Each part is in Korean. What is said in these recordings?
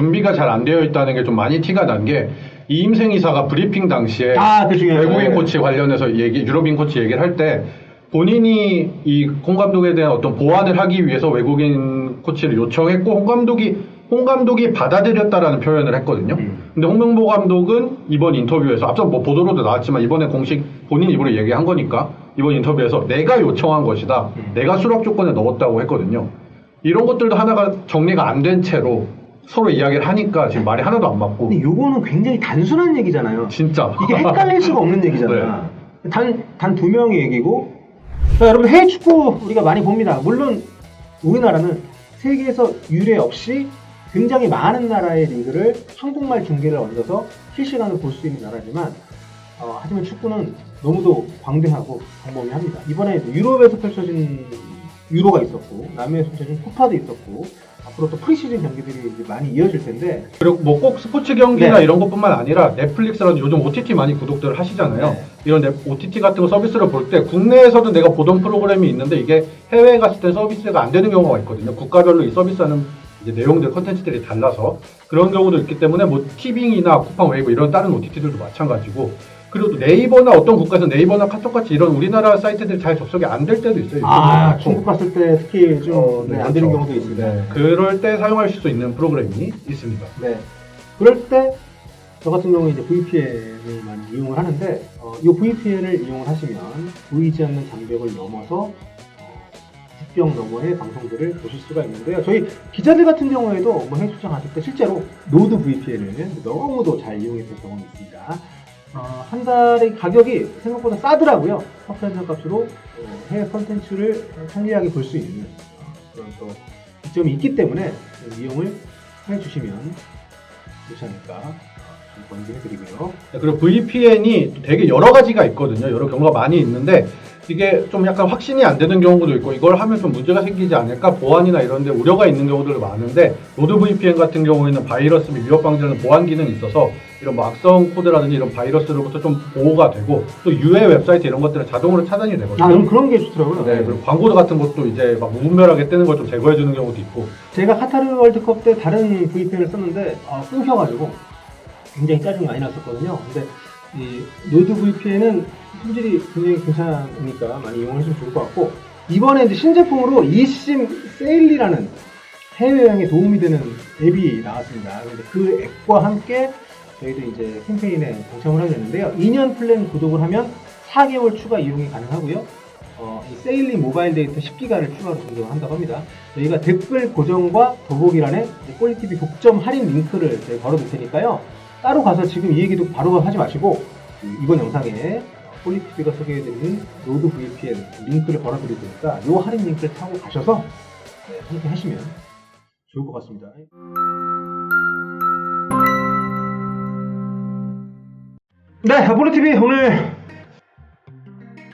준비가 잘 안 되어 있다는 게 좀 많이 티가 난 게 이임생 이사가 브리핑 당시에 아, 그. 외국인 네. 코치 관련해서 얘기, 유럽인 코치 얘기를 할 때 본인이 이 홍 감독에 대한 어떤 보완을 하기 위해서 외국인 코치를 요청했고 홍 감독이 홍 감독이 받아들였다라는 표현을 했거든요. 음. 근데 홍명보 감독은 이번 인터뷰에서 앞서 뭐 보도로도 나왔지만 이번에 공식 본인 입으로 얘기한 거니까 이번 인터뷰에서 내가 요청한 것이다. 음. 내가 수락 조건에 넣었다고 했거든요. 이런 것들도 하나가 정리가 안 된 채로 서로 이야기를 하니까 지금 말이 하나도 안 맞고 근데 요거는 굉장히 단순한 얘기잖아요. 진짜 이게 헷갈릴 수가 없는 얘기잖아. 단, 단 두 명의 얘기고. 자, 여러분, 해외 축구 우리가 많이 봅니다. 물론, 우리나라는 세계에서 유례 없이 굉장히 많은 나라의 리그를 한국말 중계를 얹어서 실시간으로 볼 수 있는 나라지만, 어, 하지만 축구는 너무도 광대하고 광범위합니다. 이번에 유럽에서 펼쳐진 유로가 있었고, 남미에서 펼쳐진 쿠파도 있었고, 앞으로 또 프리시즌 경기들이 이제 많이 이어질 텐데, 그리고 뭐 꼭 스포츠 경기나 네. 이런 것뿐만 아니라 넷플릭스라든지 요즘 OTT 많이 구독들 하시잖아요. 네. 이런 넷- OTT 같은 거 서비스를 볼 때 국내에서도 내가 보던 프로그램이 있는데 이게 해외에 갔을 때 서비스가 안 되는 경우가 있거든요. 국가별로 이 서비스하는 이제 내용들 컨텐츠들이 달라서 그런 경우도 있기 때문에 뭐 티빙이나 쿠팡 웨이브 이런 다른 OTT들도 마찬가지고 그리고 또 네이버나 어떤 국가에서 네이버나 카톡같이 이런 우리나라 사이트들이 잘 접속이 안 될 때도 있어요. 아, 요즘은. 중국 갔을 때 특히 좀 어, 네, 네, 안 되는 그렇죠. 경우도 있습니다. 네, 그럴 때 사용할 수 있는 프로그램이 있습니다. 네. 그럴 때 저 같은 경우에 이제 VPN을 많이 이용을 하는데 어, 이 VPN을 이용을 하시면 보이지 않는 장벽을 넘어서 어, 국경 너머의 방송들을 보실 수가 있는데요. 저희 기자들 같은 경우에도 뭐 출장 갔을 때 실제로 노드 VPN을 너무도 잘 이용했던 경험이 있습니다. 어, 한 달의 가격이 생각보다 싸더라고요. 퍼센트 값으로 어, 해외 컨텐츠를 편리하게 볼 수 있는 어, 그런 또 이점이 있기 때문에 이용을 해주시면 좋지 않을까 권유해드리고요. 네, 그리고 VPN이 되게 여러 가지가 있거든요. 여러 경우가 많이 있는데 이게 좀 약간 확신이 안 되는 경우도 있고 이걸 하면 좀 문제가 생기지 않을까 보안이나 이런 데 우려가 있는 경우들도 많은데 노드 VPN 같은 경우에는 바이러스 및 위협 방지하는 보안 기능이 있어서 이런 뭐 악성 코드라든지 이런 바이러스로부터 좀 보호가 되고 또 유해 웹사이트 이런 것들은 자동으로 차단이 되거든요. 아, 그럼 그런 게 좋더라고요. 네, 그리고 광고 같은 것도 이제 막 무분별하게 뜨는 걸 좀 제거해 주는 경우도 있고 제가 카타르 월드컵 때 다른 VPN을 썼는데 아, 끊겨가지고 굉장히 짜증이 많이 났었거든요. 근데 이 노드 VPN은 품질이 굉장히 괜찮으니까 많이 이용하시면 좋을 것 같고 이번에 이제 신제품으로 eSIM 세일리라는 해외여행에 도움이 되는 앱이 나왔습니다. 근데 그 앱과 함께 저희도 이제 캠페인에 동참을 하게 됐는데요. 2년 플랜 구독을 하면 4개월 추가 이용이 가능하고요. 어, 이 세일리 모바일 데이터 10기가를 추가로 증정을 한다고 합니다. 저희가 댓글 고정과 더보기란에 꼴리TV 독점 할인 링크를 걸어둘 테니까요. 따로 가서 지금 이 얘기도 바로 하지 마시고 이- 이번 영상에 꼴리TV가 소개해드리는 노드 VPN 링크를 걸어드릴 테니까 이 할인 링크를 타고 가셔서 네, 함께 하시면 좋을 것 같습니다. 네, 폴리TV 오늘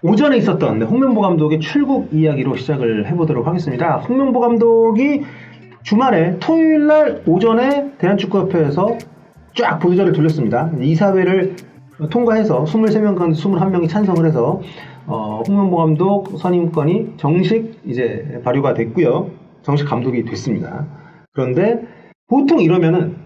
오전에 있었던 네, 홍명보 감독의 출국 이야기로 시작을 해보도록 하겠습니다. 홍명보 감독이 주말에 토요일 날 오전에 대한축구협회에서 쫙 보도자를 돌렸습니다. 이사회를 통과해서 23명 가운데 21명이 찬성을 해서 어, 홍명보 감독 선임권이 정식 이제 발효가 됐고요. 정식 감독이 됐습니다. 그런데 보통 이러면은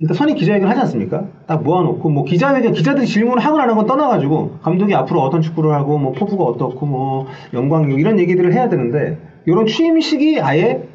일단 선임 기자회견 하지 않습니까? 딱 모아놓고 뭐 기자회견 기자들이 질문을 하고 나는 건 떠나가지고 감독이 앞으로 어떤 축구를 하고 뭐 포부가 어떻고 뭐 영광육 이런 얘기들을 해야 되는데 이런 취임식이 아예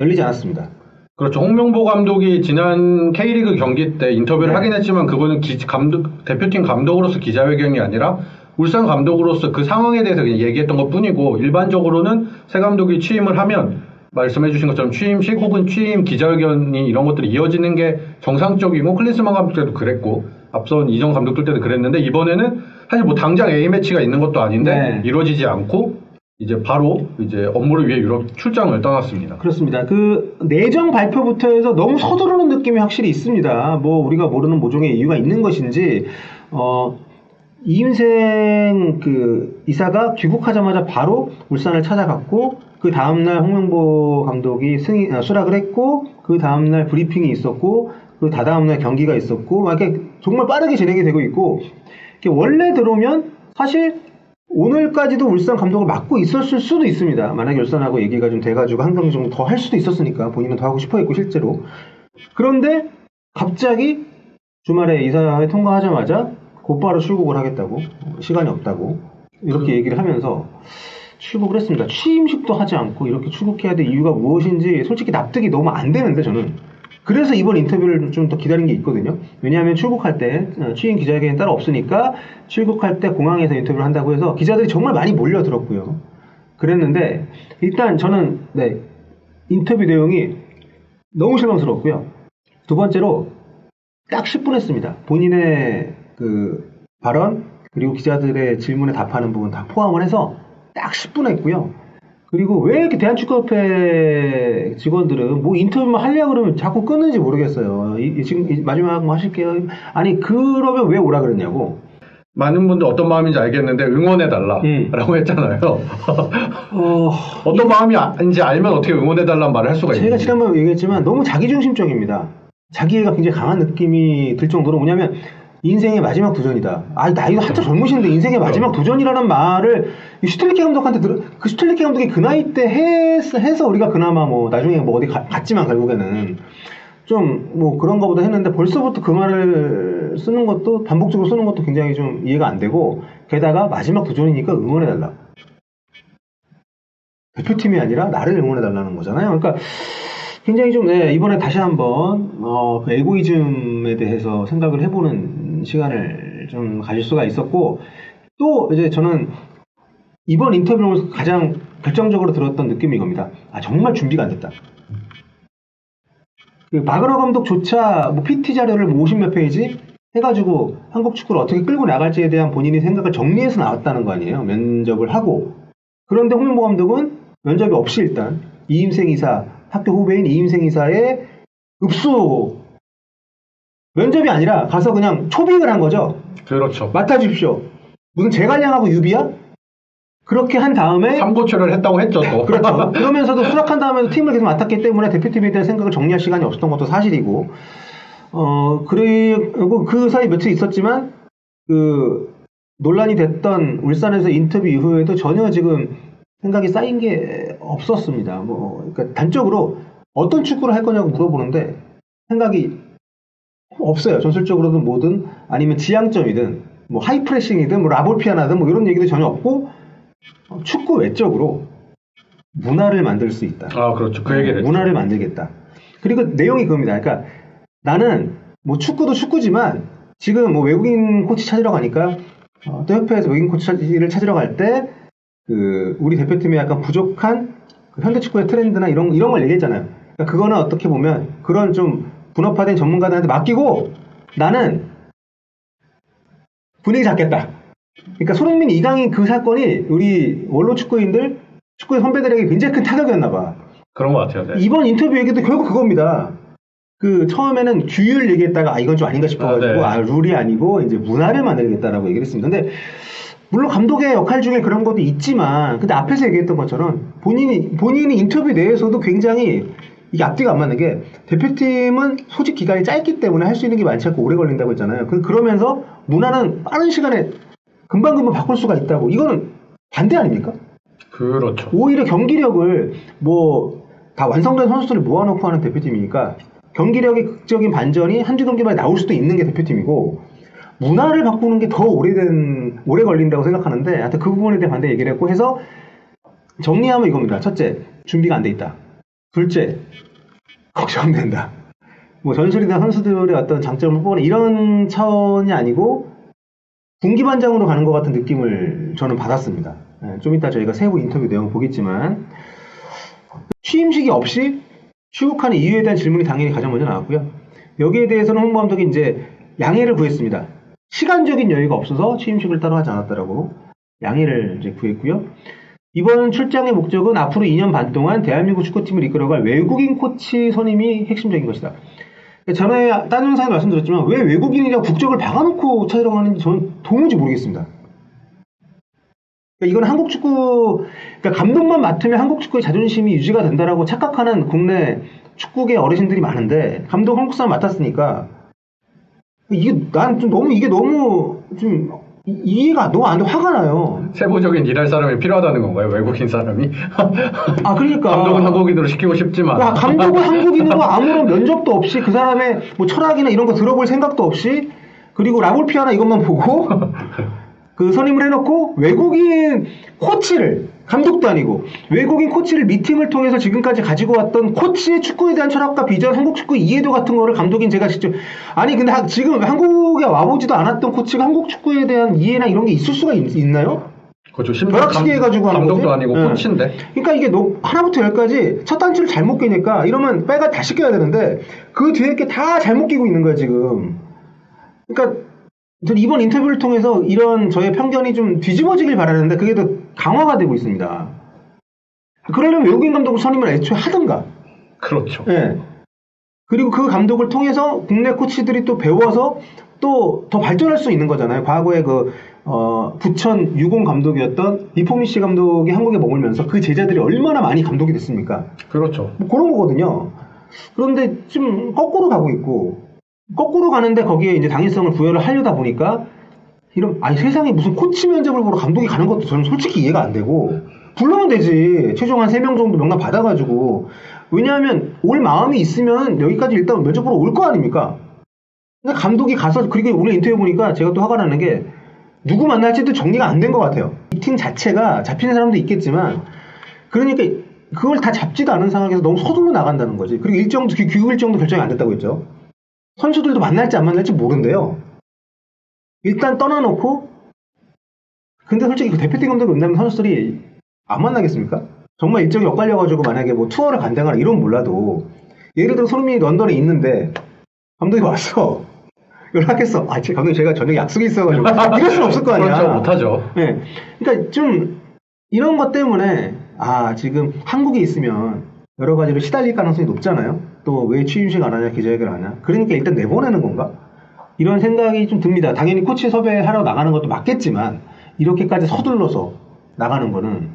열리지 않았습니다. 그렇죠. 홍명보 감독이 지난 K리그 경기 때 인터뷰를 네. 하긴 했지만 그거는 기- 감독, 대표팀 감독으로서 기자회견이 아니라 울산 감독으로서 그 상황에 대해서 그냥 얘기했던 것 뿐이고 일반적으로는 새 감독이 취임을 하면 말씀해 주신 것처럼 취임식 혹은 취임 기자회견이 이런 것들이 이어지는 게 정상적이고 클린스만 감독 때도 그랬고 앞선 이정 감독들 때도 그랬는데 이번에는 사실 뭐 당장 A매치가 있는 것도 아닌데 네. 이루어지지 않고 이제 바로 이제 업무를 위해 유럽 출장을 떠났습니다. 그렇습니다. 그 내정 발표부터 해서 너무 서두르는 느낌이 확실히 있습니다. 뭐 우리가 모르는 모종의 이유가 있는 것인지 어 이임생 그 이사가 귀국하자마자 바로 울산을 찾아갔고 그 다음날 홍명보 감독이 승인 아, 수락을 했고 그 다음날 브리핑이 있었고 그 다다음날 경기가 있었고 막 이렇게 정말 빠르게 진행이 되고 있고 원래 들어오면 사실 오늘까지도 울산 감독을 맡고 있었을 수도 있습니다. 만약에 울산하고 얘기가 좀 돼가지고 한 경기 정도 더 할 수도 있었으니까 본인은 더 하고 싶어 했고 실제로 그런데 갑자기 주말에 이사회 통과하자마자 곧바로 출국을 하겠다고 시간이 없다고 이렇게 얘기를 하면서 출국을 했습니다. 취임식도 하지 않고 이렇게 출국해야 될 이유가 무엇인지 솔직히 납득이 너무 안 되는데 저는 그래서 이번 인터뷰를 좀 더 기다린 게 있거든요. 왜냐하면 출국할 때 어, 취임 기자회견이 따로 없으니까 출국할 때 공항에서 인터뷰를 한다고 해서 기자들이 정말 많이 몰려들었고요. 그랬는데 일단 저는 네, 인터뷰 내용이 너무 실망스러웠고요. 두 번째로 딱 10분 했습니다. 본인의 그 발언 그리고 기자들의 질문에 답하는 부분 다 포함을 해서 딱 10분 했고요. 그리고 왜 이렇게 대한축구협회 직원들은 뭐 인터뷰만 하려고 그러면 자꾸 끊는지 모르겠어요. 이, 이 지금 이 마지막 뭐 하실게요. 아니 그러면 왜 오라 그랬냐고. 많은 분들 어떤 마음인지 알겠는데 응원해달라라고 음. 했잖아요. 어, 어떤 마음인지 알면 어떻게 응원해달라는 말을 할 수가 제가 있는지. 지난번에 얘기했지만 너무 자기중심적입니다. 자기애가 굉장히 강한 느낌이 들 정도로 뭐냐면 인생의 마지막 도전이다. 아, 나이도 한참 젊으신데 인생의 마지막 도전이라는 말을 이 슈틸리케 감독한테 들어, 그 슈틸리케 감독이 그 나이 때 해서, 해서 우리가 그나마 뭐 나중에 뭐 어디 가- 갔지만 결국에는 좀 뭐 그런 거보다 했는데 벌써부터 그 말을 쓰는 것도 반복적으로 쓰는 것도 굉장히 좀 이해가 안 되고 게다가 마지막 도전이니까 응원해달라. 대표팀이 아니라 나를 응원해달라는 거잖아요. 그러니까 굉장히 좀 네, 이번에 다시 한번 어, 그 에고이즘에 대해서 생각을 해보는 시간을 좀 가질 수가 있었고 또 이제 저는 이번 인터뷰를 가장 결정적으로 들었던 느낌이 이겁니다. 아 정말 준비가 안 됐다. 그 마그너 감독조차 뭐 PT 자료를 뭐 50몇 페이지 해가지고 한국 축구를 어떻게 끌고 나갈지에 대한 본인의 생각을 정리해서 나왔다는 거 아니에요. 면접을 하고 그런데 홍명보 감독은 면접이 없이 일단 이임생 이사 학교 후배인 이임생 이사의 읍수 면접이 아니라 가서 그냥 초빙을 한 거죠. 그렇죠. 맡아주십시오. 무슨 제갈량하고 유비야? 그렇게 한 다음에 삼고초를 했다고 했죠 또. 그렇죠. 그러면서도 수락한 다음에도 팀을 계속 맡았기 때문에 대표팀에 대한 생각을 정리할 시간이 없었던 것도 사실이고, 어, 그리고 그 사이 며칠 있었지만, 그, 논란이 됐던 울산에서 인터뷰 이후에도 전혀 지금 생각이 쌓인 게 없었습니다. 뭐, 그러니까 단적으로 어떤 축구를 할 거냐고 물어보는데 생각이 없어요. 전술적으로든 뭐든 아니면 지향점이든 뭐 하이프레싱이든 뭐 라볼피아나든 뭐 이런 얘기도 전혀 없고 어, 축구 외적으로 문화를 만들 수 있다. 아 그렇죠. 그 얘기를 했죠. 문화를 만들겠다. 그리고 내용이 그겁니다. 그러니까 나는 뭐 축구도 축구지만 지금 뭐 외국인 코치 찾으러 가니까 어, 또 협회에서 외국인 코치를 찾으러 갈 때 그 우리 대표팀에 약간 부족한 그 현대 축구의 트렌드나 이런 이런 걸 얘기했잖아요. 그러니까 그거는 어떻게 보면 그런 좀 분업화된 전문가들한테 맡기고 나는 분위기 잡겠다. 그러니까 손흥민, 이강인 그 사건이 우리 원로 축구인들, 축구의 선배들에게 굉장히 큰 타격이었나 봐. 그런 것 같아요. 네. 이번 인터뷰 얘기도 결국 그겁니다. 그 처음에는 규율 얘기했다가 아 이건 좀 아닌가 싶어가지고 아, 아, 네. 룰이 아니고 이제 문화를 만들겠다라고 얘기를 했습니다. 근데 물론 감독의 역할 중에 그런 것도 있지만 근데 앞에서 얘기했던 것처럼 본인이 본인이 인터뷰 내에서도 굉장히 이게 앞뒤가 안 맞는 게 대표팀은 소집 기간이 짧기 때문에 할 수 있는 게 많지 않고 오래 걸린다고 했잖아요. 그- 그러면서 문화는 빠른 시간에 금방금방 바꿀 수가 있다고 이거는 반대 아닙니까? 그렇죠. 오히려 경기력을 뭐 다 완성된 선수들을 모아놓고 하는 대표팀이니까 경기력의 극적인 반전이 한두 경기만에 나올 수도 있는 게 대표팀이고 문화를 바꾸는 게 더 오래된 오래 걸린다고 생각하는데 하여튼 그 부분에 대해 반대 얘기를 했고 해서 정리하면 이겁니다. 첫째, 준비가 안 돼 있다. 둘째, 걱정된다. 뭐 전술이나 선수들의 어떤 장점을 뽑아내 이런 차원이 아니고 군기반장으로 가는 것 같은 느낌을 저는 받았습니다. 예, 좀 이따 저희가 세부 인터뷰 내용 보겠지만 취임식이 없이 출국하는 이유에 대한 질문이 당연히 가장 먼저 나왔고요. 여기에 대해서는 홍보 감독이 이제 양해를 구했습니다. 시간적인 여유가 없어서 취임식을 따로 하지 않았다라고 양해를 이제 구했고요. 이번 출장의 목적은 앞으로 2년 반 동안 대한민국 축구팀을 이끌어갈 외국인 코치 선임이 핵심적인 것이다. 전에 딴 영상에 말씀드렸지만 왜 외국인이랑 국적을 박아놓고 찾으러 가는지 저는 도무지 모르겠습니다. 그러니까 이건 한국 축구, 그러니까 감독만 맡으면 한국 축구의 자존심이 유지가 된다라고 착각하는 국내 축구계 어르신들이 많은데 감독 한국 사람 맡았으니까 이게 난 좀 너무 이게 너무 좀 이- 이해가 너무 안 돼. 화가 나요. 세부적인 일할 사람이 필요하다는 건가요? 외국인 사람이? 아, 그러니까. 감독은 한국인으로 시키고 싶지만. 야, 감독은 한국인으로 아무런 면접도 없이 그 사람의 뭐 철학이나 이런 거 들어볼 생각도 없이 그리고 라볼피아나 이것만 보고 그 선임을 해놓고 외국인 코치를 감독도 아니고 외국인 코치를 미팅을 통해서 지금까지 가지고 왔던 코치의 축구에 대한 철학과 비전, 한국 축구 이해도 같은 거를 감독인 제가 직접 아니 근데 하- 지금 한국에 와보지도 않았던 코치가 한국 축구에 대한 이해나 이런 게 있을 수가 있, 나요 그렇죠. 벼락치기 해가지고 하는 감독도 거지? 아니고 네. 코치인데. 그러니까 이게 너 하나부터 열까지 첫 단추를 잘못 끼니까 이러면 빼가 다시 껴야 되는데 그 뒤에 게 다 잘못 끼고 있는 거야 지금. 그러니까 전 이번 인터뷰를 통해서 이런 저의 편견이 좀 뒤집어지길 바라는데 그게 더 강화가 되고 있습니다. 그러려면 외국인 감독을 선임을 애초에 하든가. 그렇죠. 예. 그리고 그 감독을 통해서 국내 코치들이 또 배워서 또 더 발전할 수 있는 거잖아요. 과거에 그, 어, 부천 유공 감독이었던 이포미 씨 감독이 한국에 머물면서 그 제자들이 얼마나 많이 감독이 됐습니까? 그렇죠. 뭐 그런 거거든요. 그런데 좀 거꾸로 가고 있고, 거꾸로 가는데 거기에 이제 당위성을 부여를 하려다 보니까, 이런, 아니 세상에 무슨 코치 면접을 보러 감독이 가는 것도 저는 솔직히 이해가 안 되고, 불러면 되지. 최종 한 3명 정도 명단 받아가지고. 왜냐하면 올 마음이 있으면 여기까지 일단 면접 보러 올 거 아닙니까? 근데 감독이 가서, 그리고 오늘 인터뷰 보니까 제가 또 화가 나는 게, 누구 만날지도 정리가 안 된 것 같아요. 미팅 자체가 잡히는 사람도 있겠지만, 그러니까 그걸 다 잡지도 않은 상황에서 너무 서둘러 나간다는 거지. 그리고 일정도, 규- 규 일정도 결정이 안 됐다고 했죠. 선수들도 만날지 안 만날지 모른대요. 일단 떠나놓고, 근데 솔직히 그 대표팀 감독이 온다면 선수들이 안 만나겠습니까? 정말 일정이 엇갈려가지고 만약에 뭐 투어를 간다거나 이런 몰라도, 예를 들어 손흥민이 런던에 있는데, 감독이 왔어. 연락했어. 아, 제 감독님 제가 저녁에 약속이 있어가지고. 이럴 수는 없을 거 아니야. 그렇죠. 못하죠. 네. 그러니까 좀 이런 것 때문에 아 지금 한국에 있으면 여러 가지로 시달릴 가능성이 높잖아요. 또 왜 취임식 안 하냐 기자회견 안 하냐. 그러니까 일단 내보내는 건가? 이런 생각이 좀 듭니다. 당연히 코치 섭외하러 나가는 것도 맞겠지만 이렇게까지 서둘러서 나가는 거는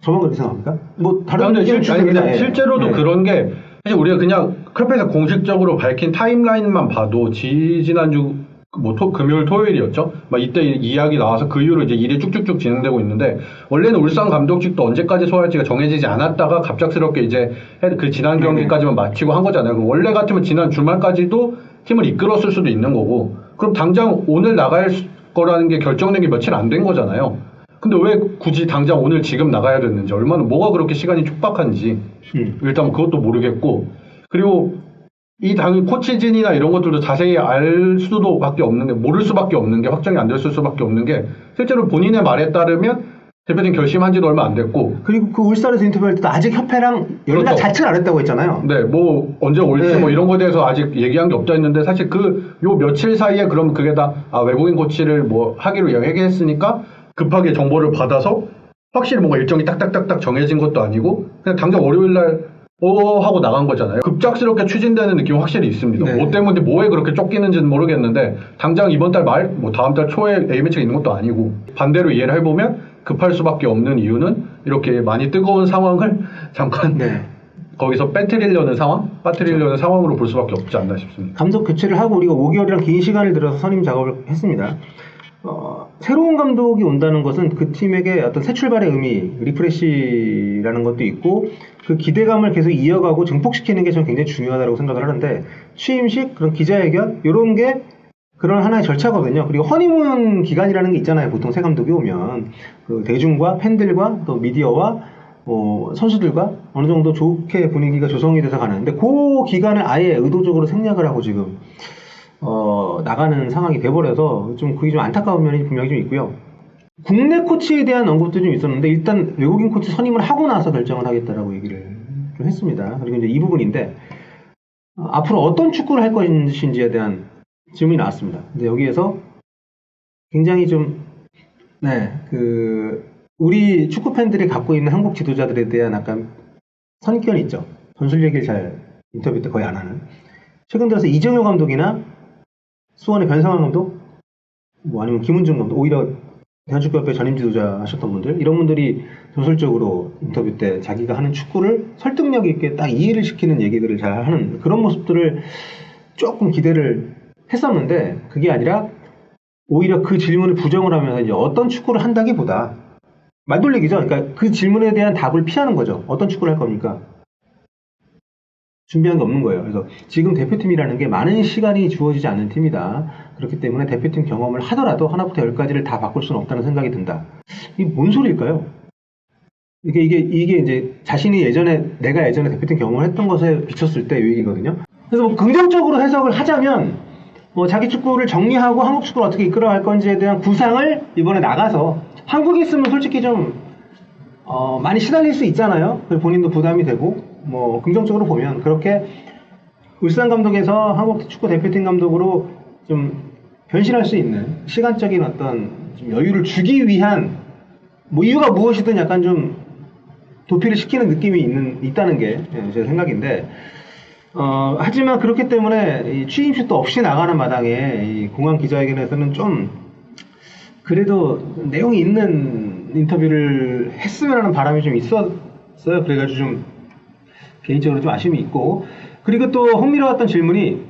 저만 그렇게 생각합니까? 뭐 다른 의견 실, 아니, 예. 실제로도 예. 그런 게 사실 우리가 그냥 클럽에서 공식적으로 밝힌 타임라인만 봐도 지 지난주 뭐 토- 금요일 토요일이었죠. 막 이때 이야기 나와서 그 이후로 이제 일이 쭉쭉쭉 진행되고 있는데 원래는 울산 감독직도 언제까지 소화할지가 정해지지 않았다가 갑작스럽게 이제 해- 그 지난 경기까지만 마치고 한 거잖아요. 원래 같으면 지난 주말까지도 팀을 이끌었을 수도 있는 거고 그럼 당장 오늘 나갈 수- 거라는 게 결정된 게 며칠 안 된 거잖아요. 근데 왜 굳이 당장 오늘 지금 나가야 됐는지 얼마나 뭐가 그렇게 시간이 촉박한지 음. 일단 그것도 모르겠고 그리고 이 당일 코치진이나 이런 것들도 자세히 알 수도 밖에 없는 게 모를 수밖에 없는 게 확정이 안 됐을 수밖에 없는 게 실제로 본인의 말에 따르면 대표팀 결심한 지도 얼마 안 됐고 그리고 그 울산에서 인터뷰할 때도 아직 협회랑 연락 그렇죠. 자체를 안 했다고 했잖아요. 네, 뭐 언제 올지 네. 뭐 이런 거에 대해서 아직 얘기한 게 없다 했는데 사실 그 요 며칠 사이에 그럼 그게 다 아, 외국인 코치를 뭐 하기로 얘기했으니까 급하게 정보를 받아서 확실히 뭔가 일정이 딱딱딱딱 정해진 것도 아니고 그냥 당장 월요일 날 어, 하고 나간 거잖아요. 급작스럽게 추진되는 느낌이 확실히 있습니다. 네. 뭐 때문에 뭐에 그렇게 쫓기는지는 모르겠는데 당장 이번 달 말, 뭐 다음 달 초에 A매치가 있는 것도 아니고 반대로 이해를 해보면 급할 수밖에 없는 이유는 이렇게 많이 뜨거운 상황을 잠깐 네. 거기서 빼뜨리려는 상황, 빠뜨리려는 상황으로 볼 수밖에 없지 않나 싶습니다. 감독 교체를 하고 우리가 5개월이랑 긴 시간을 들여서 선임 작업을 했습니다. 어, 새로운 감독이 온다는 것은 그 팀에게 어떤 새 출발의 의미, 리프레시라는 것도 있고 그 기대감을 계속 이어가고 증폭시키는 게 저는 굉장히 중요하다고 생각을 하는데 취임식, 그런 기자회견 이런 게 그런 하나의 절차거든요. 그리고 허니문 기간이라는 게 있잖아요. 보통 새 감독이 오면 그 대중과 팬들과 또 미디어와 뭐 선수들과 어느 정도 좋게 분위기가 조성이 돼서 가는데 그 기간을 아예 의도적으로 생략을 하고 지금 어, 나가는 상황이 돼버려서 좀 그게 좀 안타까운 면이 분명히 좀 있고요. 국내 코치에 대한 언급도 좀 있었는데 일단 외국인 코치 선임을 하고 나서 결정을 하겠다라고 얘기를 좀 했습니다. 그리고 이제 이 부분인데 어, 앞으로 어떤 축구를 할 것인지에 대한 질문이 나왔습니다. 근데 여기에서 굉장히 좀 네, 그 우리 축구 팬들이 갖고 있는 한국 지도자들에 대한 약간 선견이 있죠. 전술 얘기를 잘 인터뷰 때 거의 안 하는. 최근 들어서 이정효 감독이나 수원의 변상환 감독, 뭐 아니면 김은중 감독, 오히려 대한축구협회 전임 지도자 하셨던 분들, 이런 분들이 전술적으로 인터뷰 때 자기가 하는 축구를 설득력 있게 딱 이해를 시키는 얘기들을 잘 하는 그런 모습들을 조금 기대를 했었는데, 그게 아니라 오히려 그 질문을 부정을 하면 이제 어떤 축구를 한다기보다 말 돌리기죠. 그러니까 그 질문에 대한 답을 피하는 거죠. 어떤 축구를 할 겁니까? 준비한 게 없는 거예요. 그래서 지금 대표팀이라는 게 많은 시간이 주어지지 않는 팀이다. 그렇기 때문에 대표팀 경험을 하더라도 하나부터 열까지를 다 바꿀 수는 없다는 생각이 든다. 이게 뭔 소리일까요? 이게 이게 이게 이제 자신이 예전에 내가 예전에 대표팀 경험을 했던 것에 비쳤을 때 얘기거든요. 그래서 뭐 긍정적으로 해석을 하자면 뭐 자기 축구를 정리하고 한국 축구를 어떻게 이끌어갈 건지에 대한 구상을 이번에 나가서 한국에 있으면 솔직히 좀 어, 많이 시달릴 수 있잖아요. 본인도 부담이 되고 뭐 긍정적으로 보면 그렇게 울산 감독에서 한국 축구 대표팀 감독으로 좀 변신할 수 있는 시간적인 어떤 좀 여유를 주기 위한 뭐 이유가 무엇이든 약간 좀 도피를 시키는 느낌이 있는 있다는 게 예, 제 생각인데 어, 하지만 그렇기 때문에 이 취임식도 없이 나가는 마당에 이 공항 기자회견에서는 좀 그래도 내용이 있는 인터뷰를 했으면 하는 바람이 좀 있었어요. 그래가지고 좀 개인적으로 좀 아쉬움이 있고 그리고 또 흥미로웠던 질문이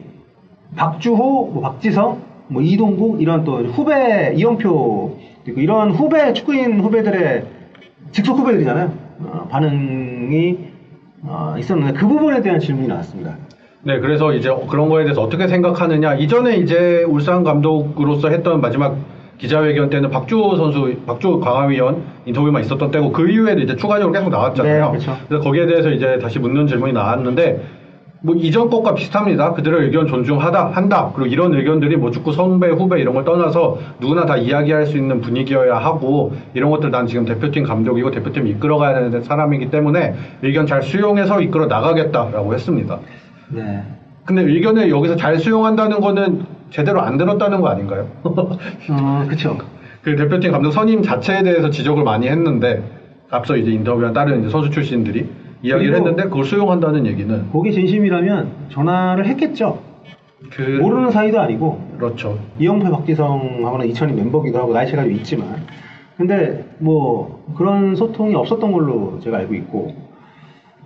박주호, 뭐 박지성, 뭐 이동국 이런 또 후배 이영표 그리고 이런 후배 축구인 후배들의 직속 후배들이잖아요. 어, 반응이 어, 있었는데 그 부분에 대한 질문이 나왔습니다. 네, 그래서 이제 그런 거에 대해서 어떻게 생각하느냐. 이전에 이제 울산 감독으로서 했던 마지막 기자회견 때는 박주호 선수, 박주호 강화위원 인터뷰만 있었던 때고 그 이후에도 이제 추가적으로 계속 나왔잖아요. 네, 그렇죠. 그래서 거기에 대해서 이제 다시 묻는 질문이 나왔는데 뭐 이전 것과 비슷합니다. 그들의 의견 존중하다 한다. 그리고 이런 의견들이 뭐 축구 선배 후배 이런 걸 떠나서 누구나 다 이야기할 수 있는 분위기여야 하고 이런 것들 난 지금 대표팀 감독이고 대표팀 이끌어가야 되는 사람이기 때문에 의견 잘 수용해서 이끌어 나가겠다라고 했습니다. 네. 근데 의견을 여기서 잘 수용한다는 거는 제대로 안 들었다는 거 아닌가요? 어, 그쵸. 그 대표팀 감독 선임 자체에 대해서 지적을 많이 했는데 앞서 이제 인터뷰한 다른 이제 선수 출신들이 이야기를 했는데 그걸 수용한다는 얘기는 거기 진심이라면 전화를 했겠죠. 그 모르는 사이도 아니고 그렇죠. 이영표 박지성하고는 2002 멤버기도 하고 나이 차가 좀 있지만 근데 뭐 그런 소통이 없었던 걸로 제가 알고 있고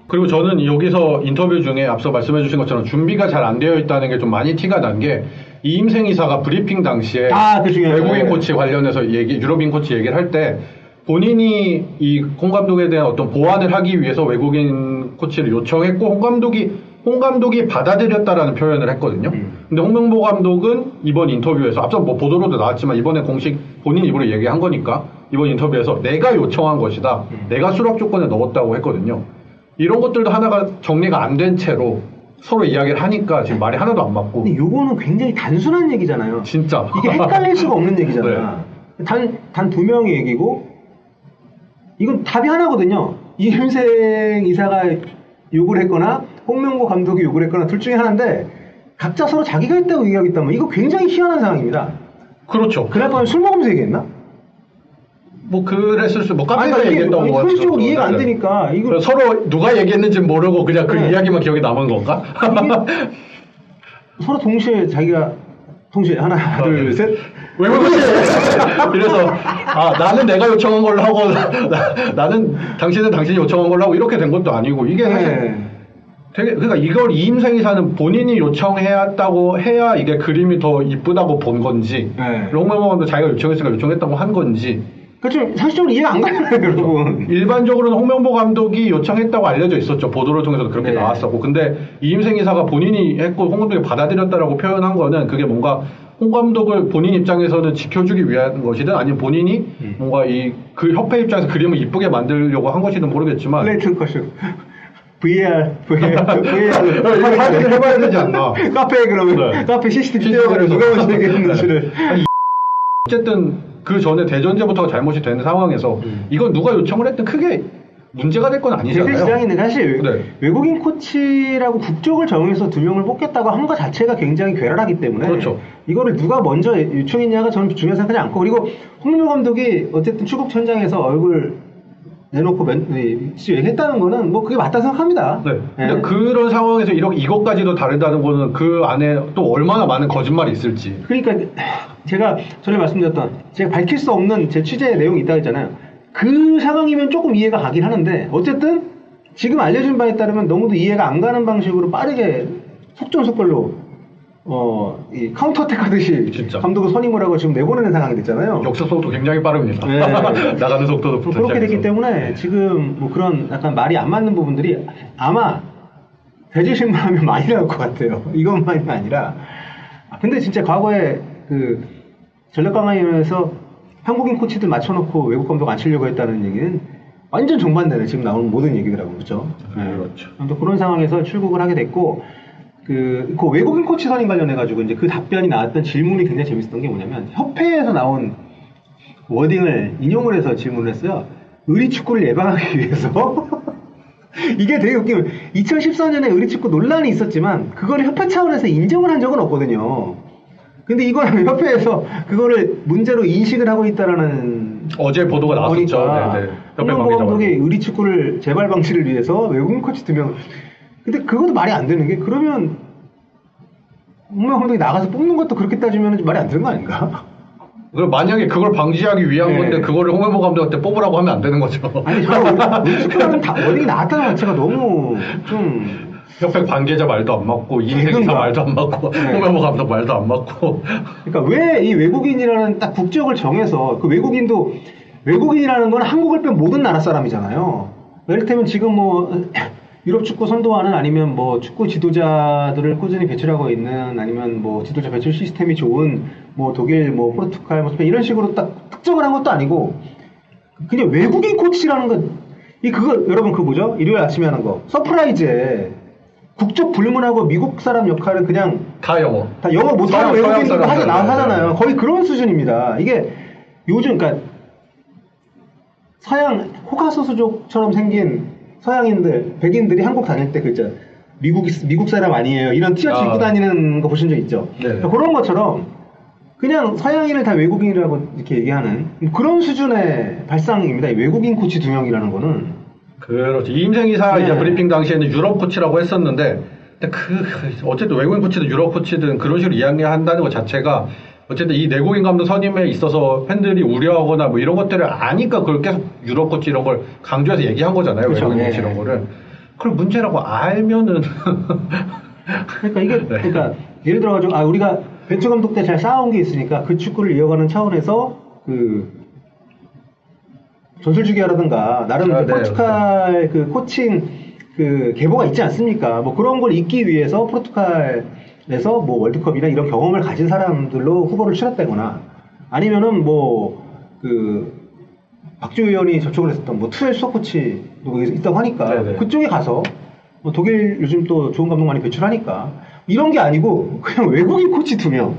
그리고 저는 여기서 인터뷰 중에 앞서 말씀해 주신 것처럼 준비가 잘 안 되어 있다는 게 좀 많이 티가 난게 이임생 이사가 브리핑 당시에 아, 그. 외국인 네. 코치 관련해서 얘기 유럽인 코치 얘기를 할 때 본인이 이 홍 감독에 대한 어떤 보완을 하기 위해서 외국인 코치를 요청했고 홍 감독이 홍 감독이 받아들였다라는 표현을 했거든요. 음. 근데 홍명보 감독은 이번 인터뷰에서 앞서 뭐 보도로도 나왔지만 이번에 공식 본인 입으로 얘기한 거니까 이번 인터뷰에서 내가 요청한 것이다. 음. 내가 수락 조건에 넣었다고 했거든요. 이런 것들도 하나가 정리가 안 된 채로 서로 이야기를 하니까 지금 말이 하나도 안 맞고 근데 요거는 굉장히 단순한 얘기잖아요. 진짜 이게 헷갈릴 수가 없는 얘기잖아. 네. 단, 단 두 명의 얘기고, 이건 답이 하나거든요. 이현생 이사가 욕을 했거나, 홍명보 감독이 욕을 했거나, 둘 중에 하나인데, 각자 서로 자기가 했다고 얘기하고 있다면, 이거 굉장히 희한한 상황입니다. 그렇죠. 그날 밤에 술 먹으면서 얘기했나? 뭐 그랬을 수, 뭐 아니, 카페에서 이게 얘기했다고 아니, 뭐 현실적으로. 이해가 안 네. 되니까, 이거 서로 누가 얘기했는지 모르고 그냥 그 네. 이야기만 기억에 남은 건가? 서로 동시에 자기가, 동시에 하나, 네. 둘, 셋. 왜 그러지? 그래서 아 나는 내가 요청한 걸로 하고 나, 나는 당신은 당신이 요청한 걸로 하고 이렇게 된 것도 아니고 이게 사실 네. 되게 그러니까 이걸 이임생 이사는 본인이 요청해야했다고 해야 이게 그림이 더 이쁘다고 본 건지 네. 롱맨모감도 자기가 요청했으니까 요청했다고 한 건지 그 좀, 상식적으로 이해가 안 가잖아요, 여러분. 일반적으로는 홍명보 감독이 요청했다고 알려져 있었죠 보도를 통해서도 그렇게 네. 나왔었고 근데 이임생 이사가 본인이 했고 홍 감독이 받아들였다라고 표현한 거는 그게 뭔가 홍 감독을 본인 입장에서는 지켜주기 위한 것이든 아니면 본인이 음. 뭔가 이 그 협회 입장에서 그림을 이쁘게 만들려고 한 것이든 모르겠지만 플레이튼 컷쇼. VR, VR, 이거 VR. 확인을 해봐야 되지 않나 카페에 그러면 네. 카페 CCTV CCTV 띄워가지고 누가. 얘기했는지를 어쨌든 그 전에 대전제부터가 잘못이 된 상황에서 음. 이건 누가 요청을 했든 크게 문제가 될 건 아니잖아요 대세 시장에는 사실 네. 외국인 코치라고 국적을 정해서 두 명을 뽑겠다고 한 것 자체가 굉장히 괴랄하기 때문에 그렇죠. 이거를 누가 먼저 요청했냐가 저는 중요하게 생각하지 않고 그리고 홍명보 감독이 어쨌든 추국 현장에서 얼굴 내놓고 멘, 얘기했다는 거는 뭐 그게 맞다 생각합니다. 네. 예. 그런 상황에서 이렇게 이것까지도 다르다는 거는 그 안에 또 얼마나 많은 거짓말이 있을지. 그러니까 제가 전에 말씀드렸던 제가 밝힐 수 없는 제 취재 내용이 있다고 했잖아요. 그 상황이면 조금 이해가 가긴 하는데 어쨌든 지금 알려진 바에 따르면 너무도 이해가 안 가는 방식으로 빠르게 속전속결로 어, 이 카운터 택 하듯이 진짜. 감독을 선임을 하고 지금 내보내는 상황이 됐잖아요. 역습 속도 굉장히 빠릅니다. 네. 나가는 속도도 뭐 그렇게 됐기 때문에 지금 뭐 그런 약간 말이 안 맞는 부분들이 아마 대지신만 하면 많이 나올 것 같아요. 이것만이 아니라. 아, 근데 진짜 과거에 그 전력강화위원회에서 한국인 코치들 맞춰놓고 외국 감독 안 치려고 했다는 얘기는 완전 정반대네 지금 나오는 모든 얘기들하고 그렇죠. 네. 그렇죠. 아무튼 그런 상황에서 출국을 하게 됐고 그, 그 외국인 코치 선임 관련해 가지고 이제 그 답변이 나왔던 질문이 굉장히 재밌었던 게 뭐냐면 협회에서 나온 워딩을 인용을 해서 질문을 했어요. 의리 축구를 예방하기 위해서 이게 되게 웃기면 2014년에 의리 축구 논란이 있었지만 그거를 협회 차원에서 인정을 한 적은 없거든요. 근데 이걸 협회에서 그거를 문제로 인식을 하고 있다라는 어제 보도가 나왔었죠. 네. 협회 홍명보 관계자가. 감독이 의리 축구를 재발 방치를 위해서 외국인 코치 두 명. 근데 그것도 말이 안 되는 게 그러면 홍명보 감독이 나가서 뽑는 것도 그렇게 따지면 말이 안 되는 거 아닌가? 그럼 만약에 그걸 방지하기 위한 네. 건데 그거를 홍명보 감독한테 뽑으라고 하면 안 되는 거죠. 아니 저는 의리 축구라는 다 어디 나왔다는 자체가 너무 좀 협회 관계자 말도 안 맞고 개근가. 말도 안 맞고 네. 홍명보 감독 말도 안 맞고 그러니까 왜 이 외국인이라는 딱 국적을 정해서 그 외국인도 외국인이라는 건 한국을 뺀 모든 나라 사람이잖아요. 이를테면 지금 뭐 유럽 축구 선도하는 아니면 뭐 축구 지도자들을 꾸준히 배출하고 있는 아니면 뭐 지도자 배출 시스템이 좋은 뭐 독일 뭐 포르투갈 뭐 스페인 이런 식으로 딱 특정을 한 것도 아니고 그냥 외국인 코치라는 건 이 그거 여러분 그 뭐죠? 일요일 아침에 하는 거 서프라이즈에 국적 불문하고 미국 사람 역할을 그냥 다 영어. 다 영어 못하는 외국인들도 하게. 나 하잖아요. 네. 거의 그런 수준입니다. 이게 요즘 그러니까 서양 호카소수족처럼 생긴 서양인들 백인들이 한국 다닐 때 그죠 미국 미국 사람 아니에요 이런 티셔츠 아. 입고 다니는 거 보신 적 있죠? 네. 그러니까 그런 것처럼 그냥 서양인을 다 외국인이라고 이렇게 얘기하는 그런 수준의 발상입니다. 이 외국인 코치 두 명이라는 거는 그렇죠. 이임생 이사 네. 이제 브리핑 당시에는 유럽 코치라고 했었는데, 근데 그 어쨌든 외국인 코치든 유럽 코치든 그런 식으로 이야기한다는 것 자체가 어쨌든 이 내국인 감독 선임에 있어서 팬들이 우려하거나 뭐 이런 것들을 아니까 그걸 계속 유럽 코치 이런 걸 강조해서 얘기한 거잖아요. 그렇죠. 외국인 네. 코치 이런 거를. 그걸 문제라고 알면은 그러니까 이게 네. 그러니까 예를 들어가지고 아 우리가 벤투 감독 때 잘 쌓아온 게 있으니까 그 축구를 이어가는 차원에서 그 전술 주기라든가 나름 아, 네. 포르투갈 그 코칭 그 계보가 있지 않습니까? 뭐 그런 걸 잇기 위해서 포르투갈 에서 뭐 월드컵이나 이런 경험을 가진 사람들로 후보를 추렸다거나 아니면은 뭐 그 박주 의원이 접촉을 했었던 뭐 투엘 수석 코치도 있다고 하니까 네네. 그쪽에 가서 뭐 독일 요즘 또 좋은 감독 많이 배출하니까 이런 게 아니고 그냥 외국인 코치 두 명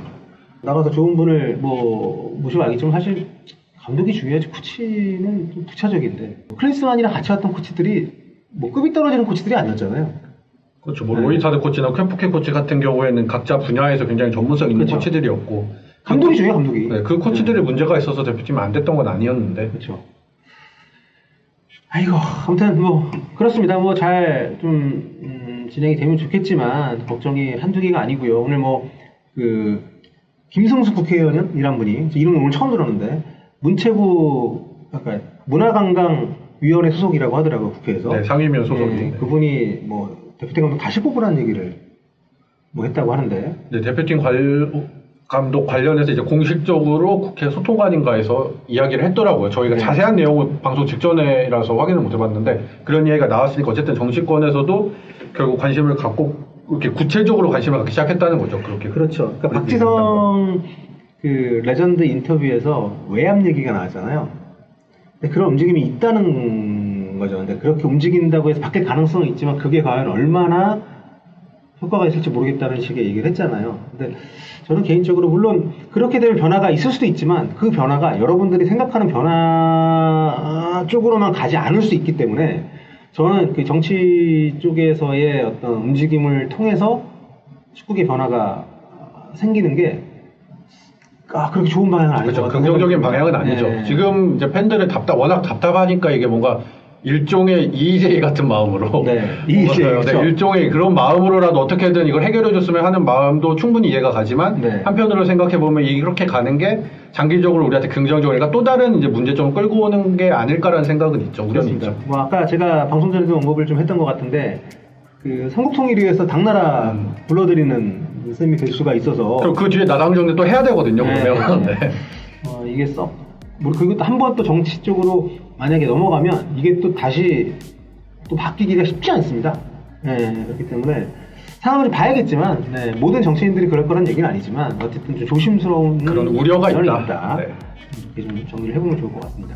나가서 좋은 분을 뭐 모시고 알겠지만 사실 감독이 중요하지 코치는 좀 부차적인데 클린스만이랑 같이 왔던 코치들이 뭐 급이 떨어지는 코치들이 아니었잖아요. 그렇죠. 뭐 네. 로이타드 코치나 캠프케 코치 같은 경우에는 각자 분야에서 굉장히 전문성 있는 그렇죠. 코치들이었고 감독이 중요해 감독이. 네, 그 코치들이 문제가 있어서 대표팀이 안 됐던 건 아니었는데 그렇죠. 아이고 아무튼 뭐 그렇습니다. 뭐 잘좀 진행이 되면 좋겠지만 걱정이 한두 개가 아니고요. 오늘 뭐 그 김승수 국회의원이란 분이 저 이름을 오늘 처음 들었는데 문체부 아까 문화관광 위원회 소속이라고 하더라고요 국회에서. 네, 상임위원 소속이. 네, 그분이 뭐 대표팀 감독 다시 뽑으라는 얘기를 뭐 했다고 하는데 이제 대표팀 관, 감독 관련해서 이제 공식적으로 국회 소통관인가에서 이야기를 했더라고요. 저희가 네. 자세한 내용을 방송 직전에라서 확인을 못 해봤는데 그런 이야기가 나왔으니까 어쨌든 정치권에서도 결국 관심을 갖고 이렇게 구체적으로 관심을 갖기 시작했다는 거죠. 그렇게. 그렇죠. 그러니까 박지성 그 레전드 인터뷰에서 외압 얘기가 나왔잖아요. 근데 그런 움직임이 있다는 거죠. 근데 그렇게 움직인다고 해서 바뀔 가능성은 있지만 그게 과연 얼마나 효과가 있을지 모르겠다는 식의 얘기를 했잖아요. 근데 저는 개인적으로 물론 그렇게 되면 변화가 있을 수도 있지만 그 변화가 여러분들이 생각하는 변화 쪽으로만 가지 않을 수 있기 때문에 저는 그 정치 쪽에서의 어떤 움직임을 통해서 축구의 변화가 생기는 게 아, 그렇게 좋은 방향은 아닌 그렇죠. 긍정적인 방향은 아니죠. 네. 지금 이제 팬들의 답답, 워낙 답답하니까 이게 뭔가 일종의 이의제기 같은 마음으로. 네, 그렇죠. 네, 일종의 그런 마음으로라도 어떻게든 이걸 해결해줬으면 하는 마음도 충분히 이해가 가지만 네. 한편으로 생각해 보면 이렇게 가는 게 장기적으로 우리한테 긍정적이니까 또 다른 이제 문제점을 끌고 오는 게 아닐까라는 생각은 있죠. 우려는 그렇습니다. 있죠. 뭐 아까 제가 방송 전에도 언급을 좀 했던 것 같은데 그 삼국통일위에서 당나라 음. 불러들이는 셈이 될 수가 있어서 그리고 그 뒤에 나당 정리 또 해야 되거든요. 네, 그러면. 네. 네. 어, 이게 썩 뭐, 그리고 또한번 또 정치 쪽으로 만약에 넘어가면 이게 또 다시 또 바뀌기가 쉽지 않습니다. 네, 그렇기 때문에 상황을 봐야겠지만 네, 모든 정치인들이 그럴 거란 얘기는 아니지만 어쨌든 좀 조심스러운 그런 우려가 면이 있다. 네. 이렇게 좀 정리를 해보면 좋을 것 같습니다.